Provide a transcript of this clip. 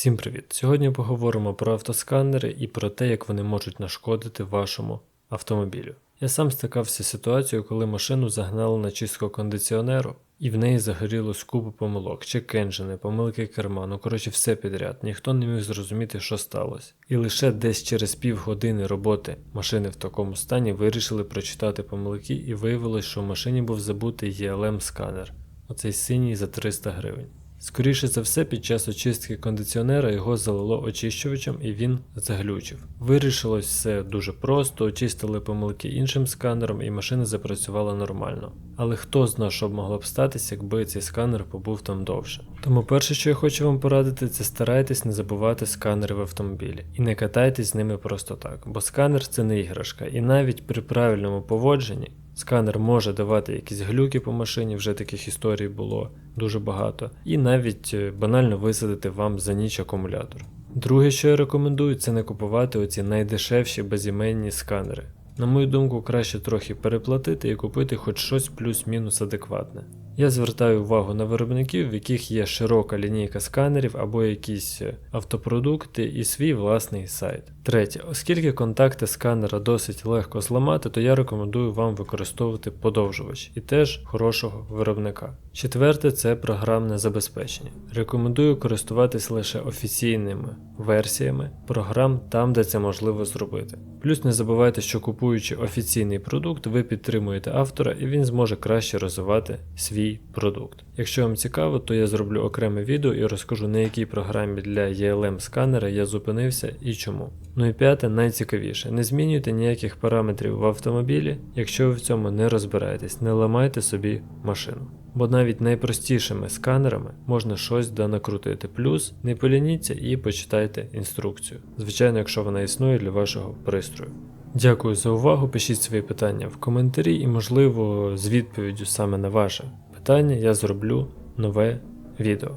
Всім привіт! Сьогодні поговоримо про автосканери і про те, як вони можуть нашкодити вашому автомобілю. Я сам стикався з ситуацією, коли машину загнали на чистку кондиціонеру, і в неї загорілось купа помилок, чек енджини, помилки керма, ну коротше все підряд. Ніхто не міг зрозуміти, що сталося. І лише десь через півгодини роботи машини в такому стані вирішили прочитати помилки, і виявилось, що в машині був забутий ELM сканер, оцей синій за 300 гривень. Скоріше за все, під час очистки кондиціонера його залило очищувачем і він заглючив. Вирішилось все дуже просто, очистили помилки іншим сканером і машина запрацювала нормально. Але хто знає, що б могло б статися, якби цей сканер побув там довше. Тому перше, що я хочу вам порадити, це старайтесь не забувати сканери в автомобілі і не катайтесь з ними просто так, бо сканер це не іграшка, і навіть при правильному поводженні Сканер може давати якісь глюки по машині, вже таких історій було дуже багато, і навіть е, банально висадити вам за ніч акумулятор. Друге, що я рекомендую, це не купувати оці найдешевші безіменні сканери. На мою думку, краще трохи переплатити і купити хоч щось плюс-мінус адекватне. Я звертаю увагу на виробників, в яких є широка лінійка сканерів або якісь е, автопродукти і свій власний сайт. Третє, оскільки контакти сканера досить легко зламати, то я рекомендую вам використовувати подовжувач і теж хорошого виробника. Четверте це програмне забезпечення. Рекомендую користуватись лише офіційними версіями програм там, де це можливо зробити. Плюс не забувайте, що купуючи офіційний продукт, ви підтримуєте автора і він зможе краще розвивати свій продукт. Якщо вам цікаво, то я зроблю окреме відео і розкажу на якій програмі для ELM сканера я зупинився і чому. Ну і п'яте, найцікавіше, не змінюйте ніяких параметрів в автомобілі, якщо ви в цьому не розбираєтесь, не ламайте собі машину. Бо навіть найпростішими сканерами можна щось да накрутити. Плюс не полініться і почитайте інструкцію. Звичайно, якщо вона існує для вашого пристрою. Дякую за увагу. Пишіть свої питання в коментарі і, можливо, з відповіддю саме на ваше питання я зроблю нове відео.